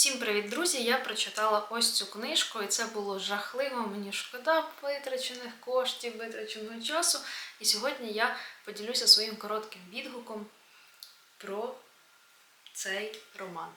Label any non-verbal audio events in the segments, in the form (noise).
Всім привіт, друзі! Я прочитала ось цю книжку, і це було жахливо. Мені шкода витрачених коштів, витраченого часу. І сьогодні я поділюся своїм коротким відгуком про цей роман.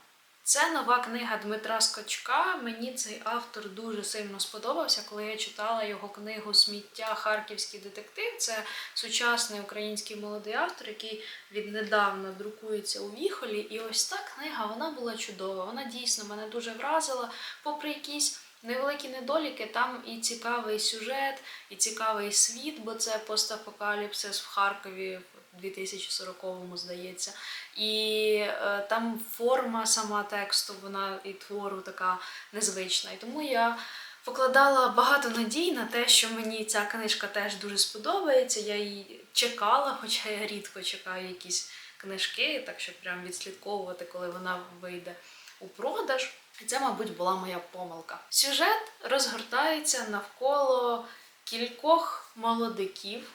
Це нова книга Дмитра Скочка. Мені цей автор дуже сильно сподобався, коли я читала його книгу Сміття Харківський детектив. Це сучасний український молодий автор, який віднедавна друкується у Віхолі. І ось та книга вона була чудова. Вона дійсно мене дуже вразила, попри якісь. Невеликі недоліки, там і цікавий сюжет, і цікавий світ, бо це постапокаліпсис в Харкові 2040-му, здається. І е, там форма сама тексту, вона і твору така незвична. І тому я покладала багато надій на те, що мені ця книжка теж дуже сподобається. Я її чекала, хоча я рідко чекаю якісь книжки, так щоб прям відслідковувати, коли вона вийде у продаж. І це, мабуть, була моя помилка. Сюжет розгортається навколо кількох молодиків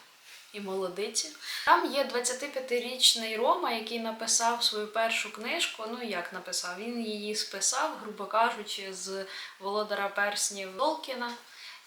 і молодиці. Там є 25-річний Рома, який написав свою першу книжку. Ну як написав? Він її списав, грубо кажучи, з Володара Перснів Толкіна.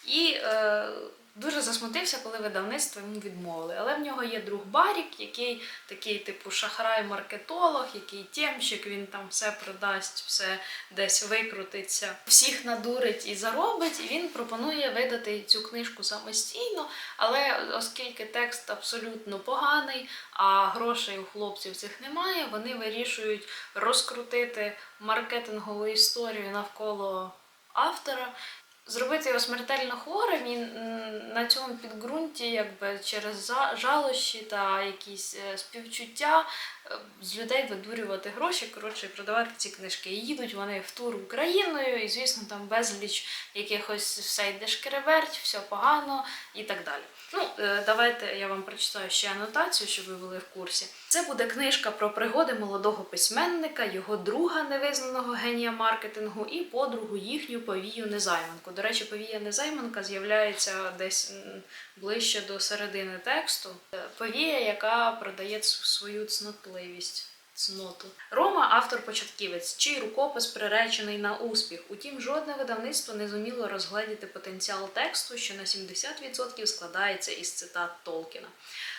І е, дуже засмутився, коли видавництво йому відмовили. Але в нього є друг Барік, який такий, типу, шахрай-маркетолог, який тємщик, він там все продасть, все десь викрутиться, всіх надурить і заробить. І він пропонує видати цю книжку самостійно. Але оскільки текст абсолютно поганий, а грошей у хлопців цих немає, вони вирішують розкрутити маркетингову історію навколо автора. Зробити його смертельно хворим і на цьому підґрунті, якби через жалощі та якісь е, співчуття е, з людей видурювати гроші, коротше, продавати ці книжки. І їдуть вони в тур Україною, і, звісно, там безліч якихось все йде шкереберть, все погано і так далі. Ну, е, давайте я вам прочитаю ще анотацію, щоб ви були в курсі. Це буде книжка про пригоди молодого письменника, його друга невизнаного генія маркетингу і подругу їхню Повію Незайманку. До речі, Повія Незайманка з'являється десь ближче до середини тексту. Е, Повія, яка продає свою цнотливість. Цноту. Рома автор-початківець, чий рукопис приречений на успіх. Утім, жодне видавництво не зуміло розгледіти потенціал тексту, що на 70% складається із цитат Толкіна.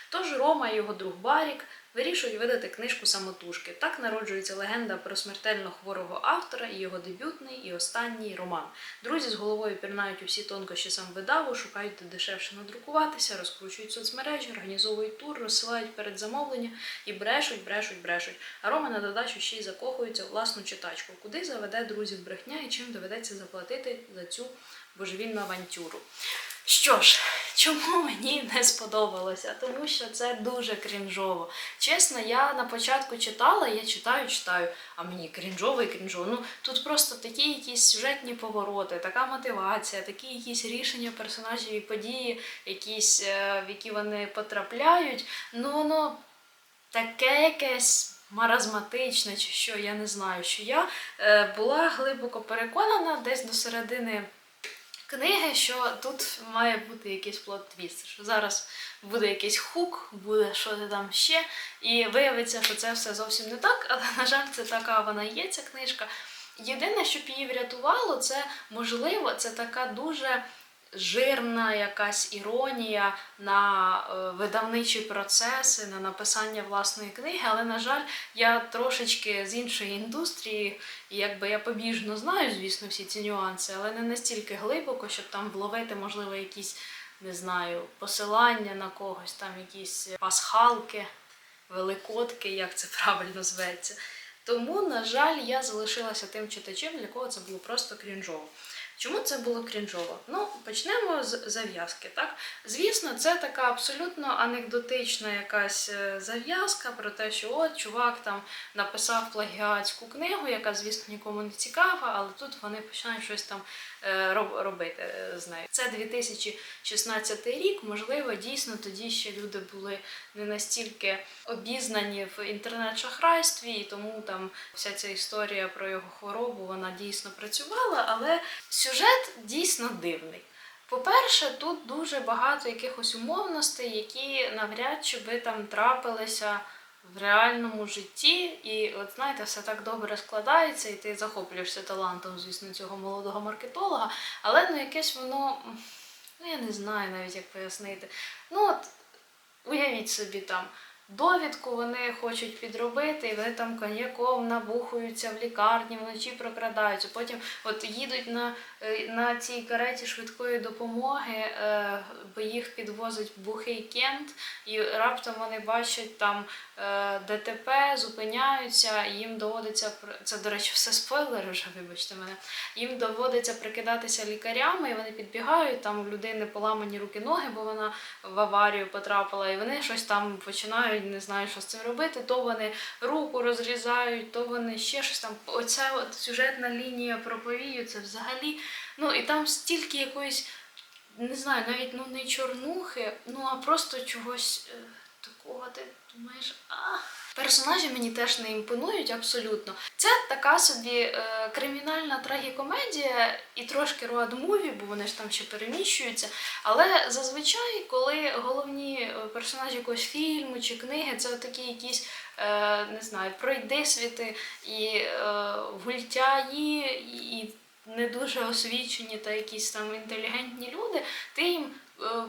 Тож Рома і його друг Барік вирішують видати книжку самотужки. Так народжується легенда про смертельно хворого автора і його дебютний і останній роман. Друзі з головою пірнають усі тонкощі сам видаву, шукають де дешевше надрукуватися, розкручують соцмережі, організовують тур, розсилають передзамовлення і брешуть, брешуть, брешуть. А Рома на додачу ще й закохується у власну читачку, куди заведе друзів брехня і чим доведеться заплатити за цю божевільну авантюру. Що ж, чому мені не сподобалося? Тому що це дуже крінжово. Чесно, я на початку читала, я читаю, читаю, а мені крінжово і крінжово. Ну тут просто такі якісь сюжетні повороти, така мотивація, такі якісь рішення персонажів і події, якісь, е, в які вони потрапляють. Ну воно таке якесь маразматичне, чи що, я не знаю, що я е, була глибоко переконана десь до середини книги, що тут має бути якийсь плод твіст що зараз буде якийсь хук, буде щось там ще, і виявиться, що це все зовсім не так, але, на жаль, це така вона є, ця книжка. Єдине, що її врятувало, це можливо, це така дуже жирна якась іронія на е, видавничі процеси, на написання власної книги, але, на жаль, я трошечки з іншої індустрії, і якби я побіжно знаю, звісно, всі ці нюанси, але не настільки глибоко, щоб там вловити, можливо, якісь, не знаю, посилання на когось, там якісь пасхалки, великодки, як це правильно зветься. Тому, на жаль, я залишилася тим читачем, для кого це було просто крінжово. Чому це було крінжово? Ну, почнемо з зав'язки. Так, звісно, це така абсолютно анекдотична якась е, зав'язка про те, що от чувак там написав плагіатську книгу, яка, звісно, нікому не цікава, але тут вони починають щось там е, робити е, з нею. Це 2016 рік. Можливо, дійсно тоді ще люди були не настільки обізнані в інтернет-шахрайстві, і тому там вся ця історія про його хворобу вона дійсно працювала, але сюжет дійсно дивний. По-перше, тут дуже багато якихось умовностей, які навряд чи би там трапилися в реальному житті. І от знаєте, все так добре складається, і ти захоплюєшся талантом, звісно, цього молодого маркетолога. Але ну якесь воно, ну я не знаю навіть як пояснити. Ну от уявіть собі там. Довідку вони хочуть підробити, і вони там коньяком набухуються в лікарні, вночі прокрадаються. Потім от їдуть на, е, на цій кареті швидкої допомоги, е, бо їх підвозить бухий кент, і раптом вони бачать там е, ДТП, зупиняються, їм доводиться це, до речі, все спойлери вже, вибачте мене. Їм доводиться прикидатися лікарями, і вони підбігають, там у людини поламані руки-ноги, бо вона в аварію потрапила, і вони щось там починають, не знаю, що з цим робити. То вони руку розрізають, то вони ще щось там. Оця от сюжетна лінія про повію, це взагалі. Ну і там стільки якоїсь, не знаю, навіть ну не чорнухи, ну а просто чогось е, такого ти думаєш. а Персонажі мені теж не імпонують абсолютно. Це така собі е, кримінальна трагікомедія і трошки роад-муві, бо вони ж там ще переміщуються. Але зазвичай, коли головні е, персонажі якогось фільму чи книги, це такі якісь, е, не знаю, пройдисвіти і е, гультяї, і не дуже освічені та якісь там інтелігентні люди, ти їм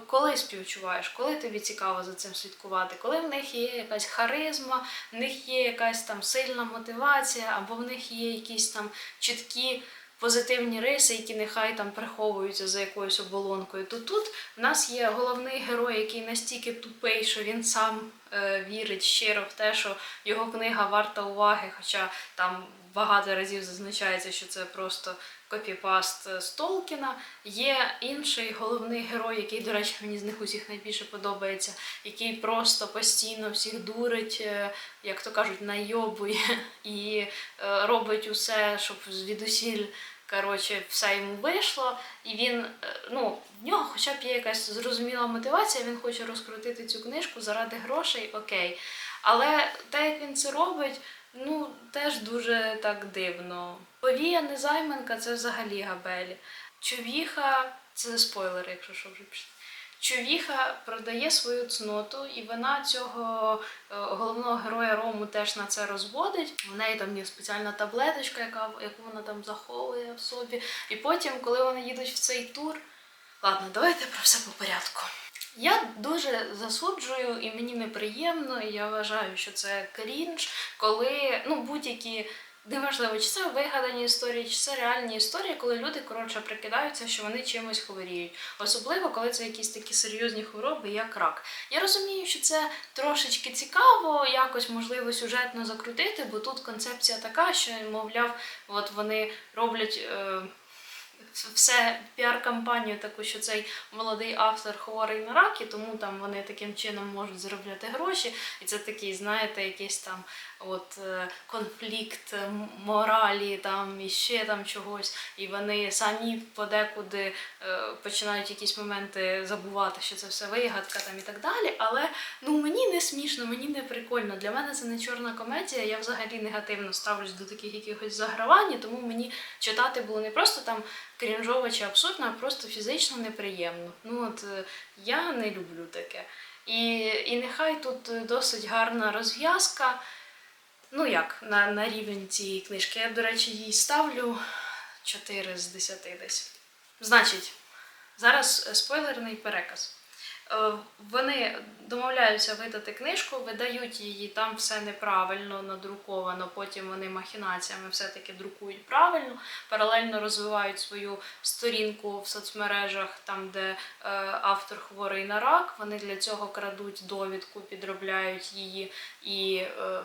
коли співчуваєш, коли тобі цікаво за цим слідкувати, коли в них є якась харизма, в них є якась там сильна мотивація, або в них є якісь там чіткі позитивні риси, які нехай там приховуються за якоюсь оболонкою, то тут в нас є головний герой, який настільки тупий, що він сам е, вірить щиро в те, що його книга варта уваги, хоча там багато разів зазначається, що це просто копіпаст е, з Толкіна. Є інший головний герой, який, до речі, мені з них усіх найбільше подобається, який просто постійно всіх дурить, е, як то кажуть, найобує і е, робить усе, щоб звідусіль. Коротше, все йому вийшло, і він, ну, в нього хоча б є якась зрозуміла мотивація, він хоче розкрутити цю книжку заради грошей, окей. Але те, як він це робить, ну, теж дуже так дивно. Повія Незайменка це взагалі габелі. Човіха це спойлери, якщо що вже пішли. Човіха продає свою цноту, і вона цього е, головного героя Рому теж на це розводить. У неї там є спеціальна таблеточка, яка, яку вона там заховує в собі. І потім, коли вони їдуть в цей тур. Ладно, давайте про все по порядку. Я дуже засуджую, і мені неприємно, і я вважаю, що це крінж, коли ну, будь-які. Неважливо, чи це вигадані історії, чи це реальні історії, коли люди коротше прикидаються, що вони чимось хворіють. Особливо, коли це якісь такі серйозні хвороби, як рак. Я розумію, що це трошечки цікаво, якось можливо сюжетно закрутити, бо тут концепція така, що, мовляв, от вони роблять. Е- все піар-кампанію таку, що цей молодий автор хворий на рак, і тому там вони таким чином можуть заробляти гроші. І це такий, знаєте, якийсь там от е, конфлікт моралі там і ще там чогось. І вони самі подекуди е, починають якісь моменти забувати, що це все вигадка там і так далі. Але ну мені не смішно, мені не прикольно. Для мене це не чорна комедія. Я взагалі негативно ставлюсь до таких якихось загравань, тому мені читати було не просто там крінжово чи абсурдно, а просто фізично неприємно. Ну от е, я не люблю таке. І, і нехай тут е, досить гарна розв'язка. Ну як, на, на рівень цієї книжки. Я, до речі, їй ставлю 4 з 10 десь. Значить, зараз е, спойлерний переказ. Е, Вони домовляються видати книжку, видають її, там все неправильно надруковано, потім вони махінаціями все-таки друкують правильно, паралельно розвивають свою сторінку в соцмережах, там, де е, автор хворий на рак. Вони для цього крадуть довідку, підробляють її і. е,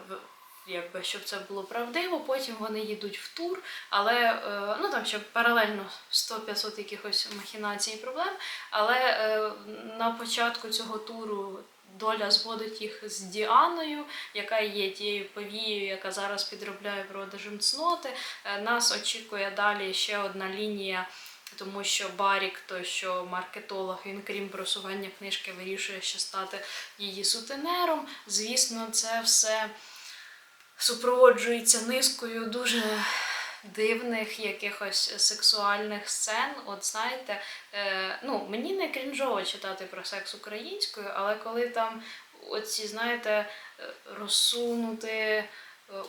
Якби щоб це було правдиво, потім вони їдуть в тур, але е, ну там ще паралельно 100-500 якихось махінацій і проблем. Але е, на початку цього туру доля зводить їх з Діаною, яка є тією повією, яка зараз підробляє продажем цноти. Е, нас очікує далі ще одна лінія. Тому що Барік, той що маркетолог, він крім просування книжки, вирішує ще стати її сутенером. Звісно, це все супроводжується низкою дуже дивних якихось сексуальних сцен. От знаєте, е, ну мені не крінжово читати про секс українською, але коли там оці, знаєте, е, розсунути е,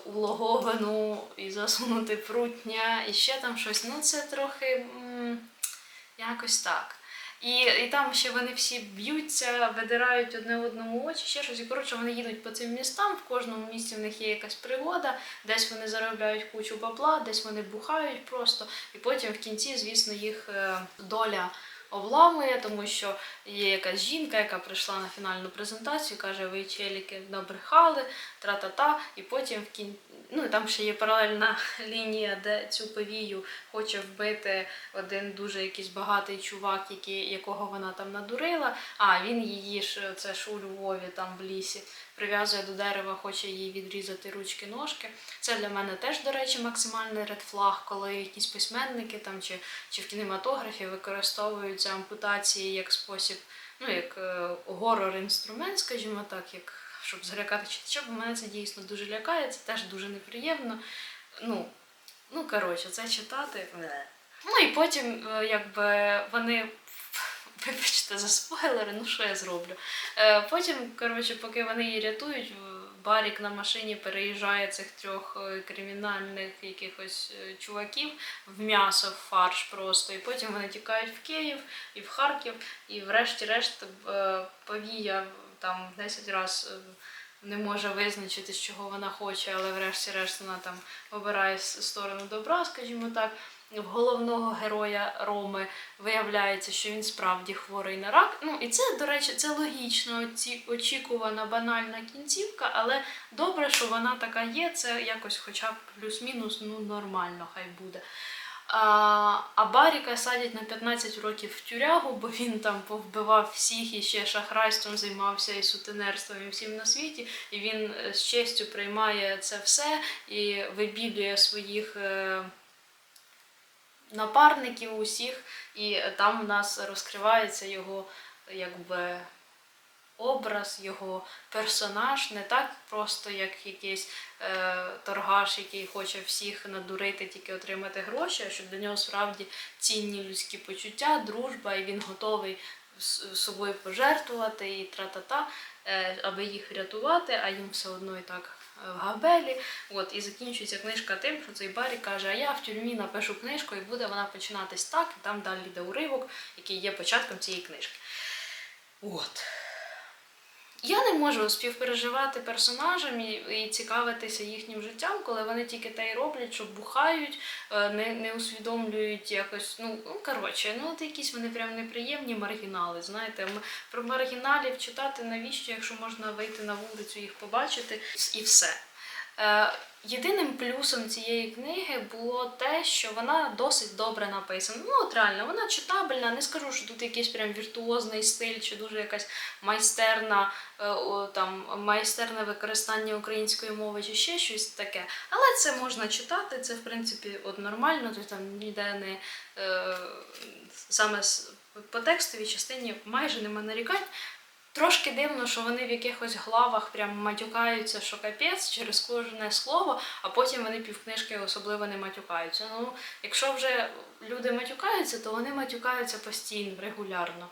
улоговину і засунути прутня, і ще там щось. Ну, це трохи м, якось так. І, і там ще вони всі б'ються, видирають одне одному очі, ще щось. І коротше, вони їдуть по цим містам. В кожному місті в них є якась пригода, десь вони заробляють кучу бабла, десь вони бухають просто. І потім в кінці, звісно, їх е, доля обламує, тому що є якась жінка, яка прийшла на фінальну презентацію, каже, ви челіки набрехали, тра-та-та, і потім в кін... ну там ще є паралельна (laughs) лінія, де цю повію хоче вбити один дуже якийсь багатий чувак, який, якого вона там надурила. А він її ж це ж у Львові, там в лісі, прив'язує до дерева, хоче їй відрізати ручки, ножки. Це для мене теж, до речі, максимальний редфлаг, коли якісь письменники там чи, чи в кінематографі використовуються ампутації як спосіб, ну як е, горор-інструмент, скажімо так, як щоб злякати читача, бо мене це дійсно дуже лякає, це теж дуже неприємно. Ну, ну коротше, це читати. Ну і потім, е, якби вони. Вибачте за спойлери, ну що я зроблю. Е, потім, коротше, поки вони її рятують, Барік на машині переїжджає цих трьох е, кримінальних якихось е, чуваків в м'ясо, в фарш просто. І потім вони тікають в Київ і в Харків, і врешті-решт повія там 10 разів не може визначити, з чого вона хоче, але врешті-решт вона там обирає сторону добра, скажімо так. В головного героя Роми виявляється, що він справді хворий на рак. Ну і це, до речі, це логічно, очікувана банальна кінцівка, але добре, що вона така є. Це якось, хоча б плюс-мінус, ну нормально, хай буде. А, Баріка садять на 15 років в тюрягу, бо він там повбивав всіх і ще шахрайством займався і сутенерством і всім на світі. І він е, з честю приймає це все і вибілює своїх. е, напарників усіх, і там в нас розкривається його якби образ, його персонаж, не так просто як якийсь е, торгаш, який хоче всіх надурити, тільки отримати гроші, а що для нього справді цінні людські почуття, дружба, і він готовий собою пожертвувати і тра-та-та, е, аби їх рятувати, а їм все одно і так е, в габелі. От, і закінчується книжка тим, що цей Барі каже, а я в тюрмі напишу книжку, і буде вона починатись так, і там далі йде уривок, який є початком цієї книжки. От. Я не можу співпереживати персонажам і, і цікавитися їхнім життям, коли вони тільки те й роблять, що бухають, е, не, не усвідомлюють якось. Ну, ну коротше, ну от якісь вони прям неприємні маргінали. Знаєте, про маргіналів читати навіщо, якщо можна вийти на вулицю, їх побачити і все. Е, Єдиним плюсом цієї книги було те, що вона досить добре написана. Ну, от реально, вона читабельна. Не скажу, що тут якийсь прям віртуозний стиль, чи дуже якась майстерна, е, там, майстерне використання української мови, чи ще щось таке. Але це можна читати, це в принципі от нормально, то там ніде не е, саме по текстовій частині майже нема нарікань. Трошки дивно, що вони в якихось главах прям матюкаються, що капець через кожне слово, а потім вони півкнижки особливо не матюкаються. Ну, якщо вже люди матюкаються, то вони матюкаються постійно, регулярно.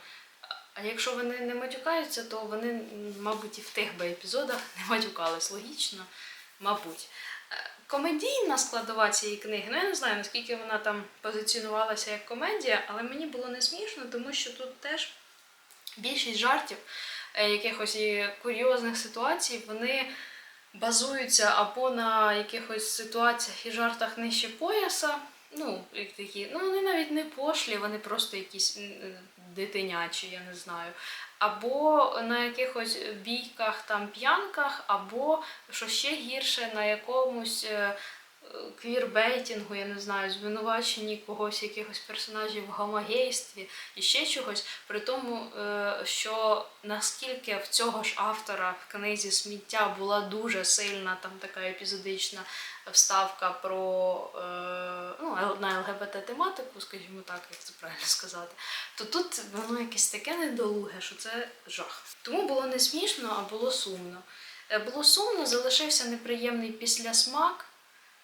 А якщо вони не матюкаються, то вони, мабуть, і в тих би епізодах не матюкались. Логічно, мабуть. Е, Комедійна складова цієї книги, ну я не знаю, наскільки вона там позиціонувалася як комедія, але мені було не смішно, тому що тут теж більшість жартів, е, якихось і курйозних ситуацій, вони базуються або на якихось ситуаціях і жартах нижче пояса. Ну, такі, ну вони навіть не пошлі, вони просто якісь дитинячі, я не знаю. Або на якихось бійках, там п'янках, або що ще гірше, на якомусь е, квірбейтінгу, я не знаю, звинуваченні когось, якихось персонажів в гомогействі і ще чогось. При тому, е, що наскільки в цього ж автора в книзі сміття була дуже сильна там така епізодична вставка про е, ну, на ЛГБТ-тематику, скажімо так, як це правильно сказати, то тут воно якесь таке недолуге, що це жах. Тому було не смішно, а було сумно. Е, Було сумно, залишився неприємний післясмак.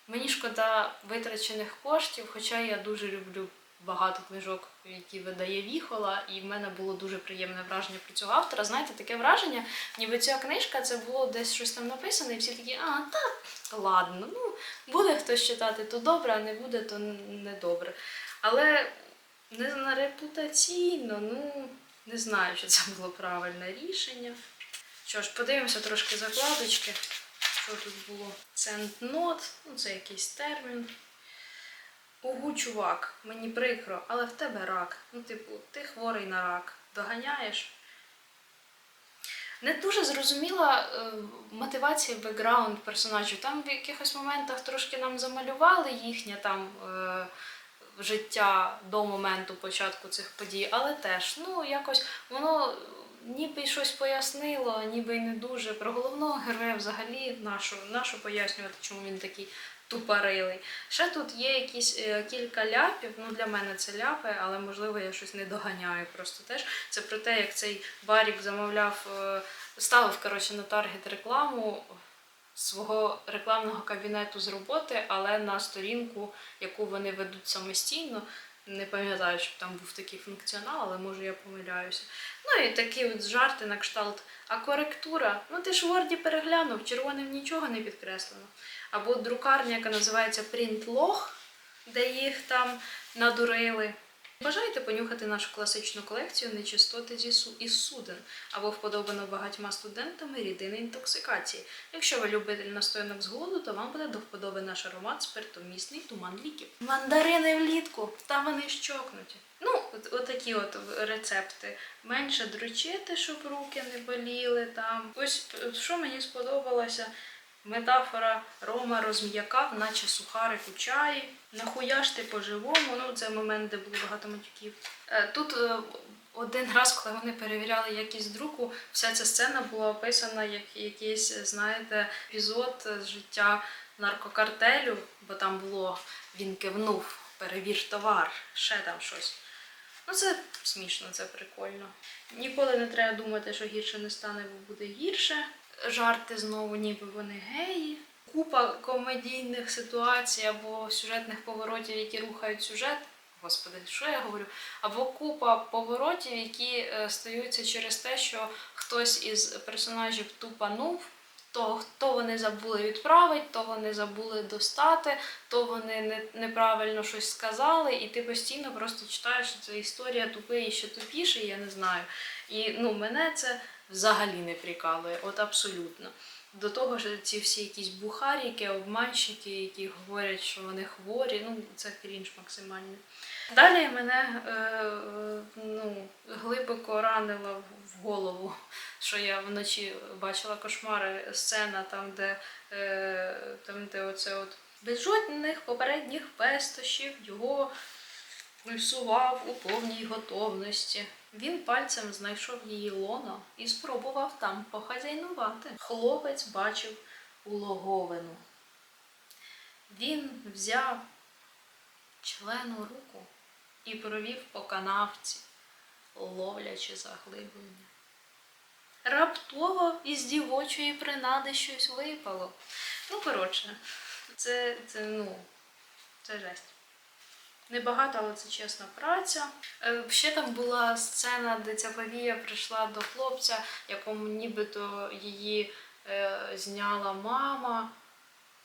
Мені шкода витрачених коштів, хоча я дуже люблю багато книжок, які видає Віхола, і в мене було дуже приємне враження про цього автора. Знаєте, таке враження, ніби ця книжка це було десь щось там написано, і всі такі, а, так, ладно, ну буде хтось читати, то добре, а не буде, то не добре. Але не на репутаційно, ну не знаю, чи це було правильне рішення. Що ж, подивимося трошки закладочки. Що тут було? Центнот, ну це якийсь термін. Угу, чувак, мені прикро, але в тебе рак. Ну, типу, ти хворий на рак. Доганяєш? Не дуже зрозуміла е, мотивація бекграунд персонажів. Там в якихось моментах трошки нам замалювали їхнє там е, життя до моменту початку цих подій, але теж, ну, якось воно ніби щось пояснило, ніби й не дуже. Про головного героя взагалі нашу, нашу пояснювати, чому він такий тупорилий. Ще тут є якісь е, кілька ляпів. Ну для мене це ляпи, але можливо я щось не доганяю. Просто теж це про те, як цей барік замовляв, е, ставив коротше на таргет рекламу свого рекламного кабінету з роботи, але на сторінку, яку вони ведуть самостійно. Не пам'ятаю, щоб там був такий функціонал, але може я помиляюся. Ну і такі от жарти на кшталт. А коректура? Ну ти ж в Word переглянув, червоним нічого не підкреслено. Або друкарня, яка називається Printlog, де їх там надурили. Бажаєте понюхати нашу класичну колекцію нечистоти зі су- із суден або вподобано багатьма студентами рідини інтоксикації. Якщо ви любитель настоянок з голоду, то вам буде до вподоби наш аромат спиртомісний туман ліків. Мандарини влітку, та вони щокнуті. Ну, от, отакі от рецепти. Менше дрочити, щоб руки не боліли там. Ось е, що мені сподобалося. Метафора Рома розм'якав, наче сухарик у чаї. Нахуяшти по-живому. Ну, це момент, де було багато матюків. Е, Тут е, один раз, коли вони перевіряли якість друку, вся ця сцена була описана як якийсь, знаєте, епізод з життя наркокартелю, бо там було він кивнув, перевір товар, ще там щось. Ну, це смішно, це прикольно. Ніколи не треба думати, що гірше не стане, бо буде гірше. Жарти знову, ніби вони геї. Купа комедійних ситуацій або сюжетних поворотів, які рухають сюжет. Господи, що я говорю? Або купа поворотів, які е, стаються через те, що хтось із персонажів тупанув, то, то вони забули відправити, то вони забули достати, то вони не, неправильно щось сказали, і ти постійно просто читаєш, що це історія тупий і ще тупіший, я не знаю. І ну, мене це взагалі не прикалує, от абсолютно. До того ж, ці всі якісь бухаріки, обманщики, які говорять, що вони хворі, ну це крінж максимальний. Далі мене е, е, ну, глибоко ранило в- голову, що я вночі бачила кошмари, сцена там, де, е, там, де оце от без жодних попередніх пестощів його пульсував у повній готовності. Він пальцем знайшов її лоно і спробував там похазяйнувати. Хлопець бачив улоговину. Він взяв члену руку і провів по канавці, ловлячи заглиблення. Раптово із дівочої принади щось випало. Ну, коротше, це, це ну, це жесть. Небагато, але це чесна праця. Е, Ще там була сцена, де ця Павія прийшла до хлопця, якому нібито її е, зняла мама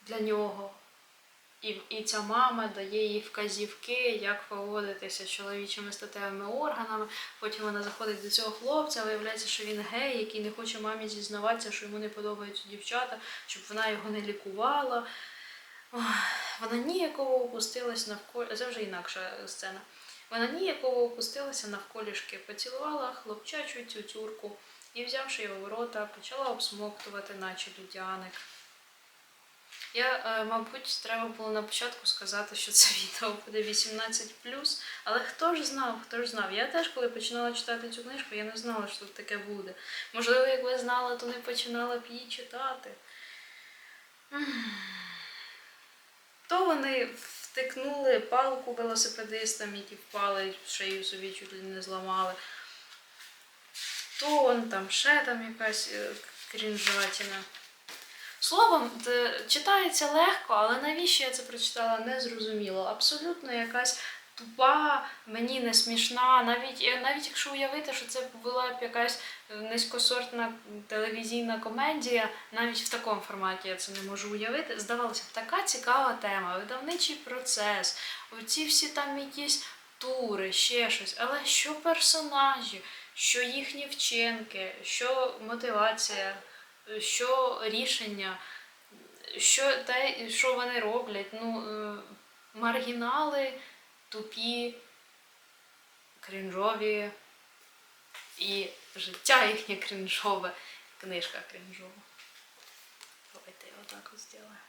для нього. І, і ця мама дає їй вказівки, як поводитися з чоловічими статевими органами. Потім вона заходить до цього хлопця, виявляється, що він гей, який не хоче мамі зізнаватися, що йому не подобаються дівчата, щоб вона його не лікувала. Вона ніяково опустилась навколо. Це вже інакша сцена. Вона ніяково опустилася навколішки, поцілувала хлопчачу цюцюрку і, взявши його в рота, почала обсмоктувати, наче людяник. Я, е, мабуть, треба було на початку сказати, що це (laughs) відео буде 18 але хто ж знав, хто ж знав. Я теж, коли починала читати цю книжку, я не знала, що тут таке буде. Можливо, якби знала, то не починала б її читати. То вони втикнули палку велосипедистам, які впали, шию собі чуть ли не зламали. То он там ще там якась е, крінжатіна. Словом, читається легко, але навіщо я це прочитала, не зрозуміло. Абсолютно якась тупа, мені не смішна. Навіть, е, навіть якщо уявити, що це була б якась низькосортна телевізійна комедія, навіть в такому форматі я це не можу уявити. Здавалося б, така цікава тема, видавничий процес, оці всі там якісь тури, ще щось. Але що персонажі, що їхні вчинки, що мотивація, що рішення, що те, що вони роблять. Ну, е, маргінали тупі, крінжові і життя їхнє крінжове, книжка крінжова. Давайте я отак ось зроблю.